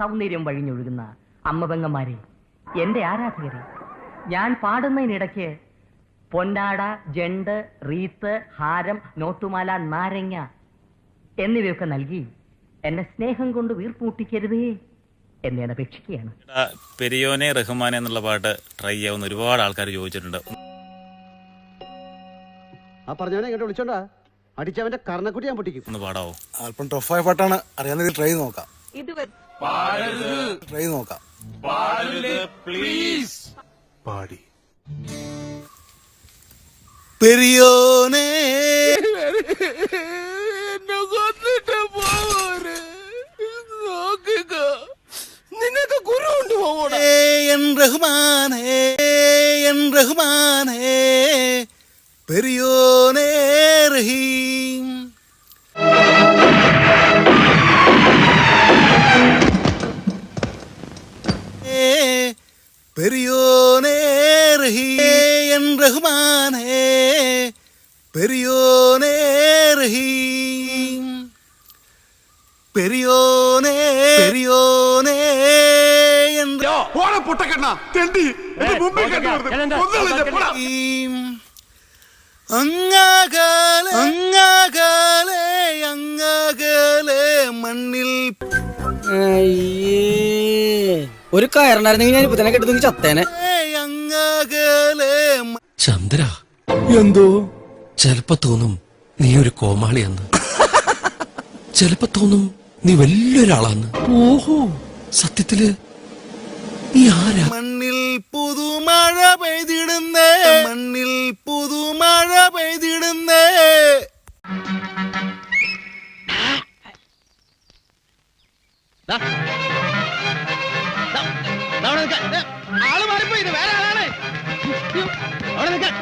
സൗന്ദര്യം വഴിഞ്ഞൊഴുകുന്ന അമ്മപെങ്ങന്മാരെ എന്റെ ആരാധകരെ ഞാൻ പാടുന്നതിനിടയ്ക്ക് പൊന്നാട ജണ്ട് റീത്ത് ഹാരം നോട്ടുമാല നാരങ്ങ എന്നിവയൊക്കെ നൽകി എന്നെ സ്നേഹം കൊണ്ട് വീർപ്പൂട്ടിക്കരുതേ എന്നെ അപേക്ഷിക്കുകയാണ്. പെരിയോനെ റഹ്മാനെ എന്നുള്ള പാട്ട് ട്രൈ ചെയ്യാവുന്ന ഒരുപാട് ആൾക്കാർ ചോദിച്ചിട്ടുണ്ട്. ആ പറഞ്ഞവനെ ഇങ്ങോട്ട് വിളിച്ചോണ്ടാ. അടിച്ചവന്റെ കർണക്കുട്ടി ഞാൻ പൊട്ടിക്കും. ഒന്ന് പാടാവോ? അല്പം ടഫായ പാട്ടാണ്. അറിയാവുന്ന ട്രൈ നോക്കാം. ഇതുവരെ ട്രൈ നോക്കാം. പാടി. പെരിയോനെ. നിന്നൊക്കെ ഗുരു ഉണ്ട് പോകണം എൻ റഹ്മാനേ എൻ റഹ്മാനേ. പെരിയോനെ. അയ്യേ பெரியோனே പൊട്ടക്കണ്ണ തെണ്ടി എന്റെ മുമ്പിൽ റഹീം അങ്ങാകാലെ അങ്ങാകാലെ അങ്ങാകാലെ മണ്ണിൽ ഒരു കയറുണ്ടായിരുന്നെങ്കിൽ ഞാൻ ഇപ്പൊ തന്നെ കെട്ടുന്നെങ്കിൽ ചത്തേനെ. ചന്ദ്ര എന്തോ? ചെലപ്പോ തോന്നും നീ ഒരു കോമാളിയെന്ന്. ചെലപ്പോ തോന്നും നീ വലിയൊരാളാന്ന്. ഓഹോ. സത്യത്തിൽ നീ ആരാ? മണ്ണിൽ പുതുമഴ പെയ്തിടുന്നേ. മണ്ണിൽ പുതുമഴ പെയ്തിടുന്നേ. ആൾ മാറിപ്പോയി. ഇത് വേറെ ആളാണ്. അവിടെ നിൽക്കാൻ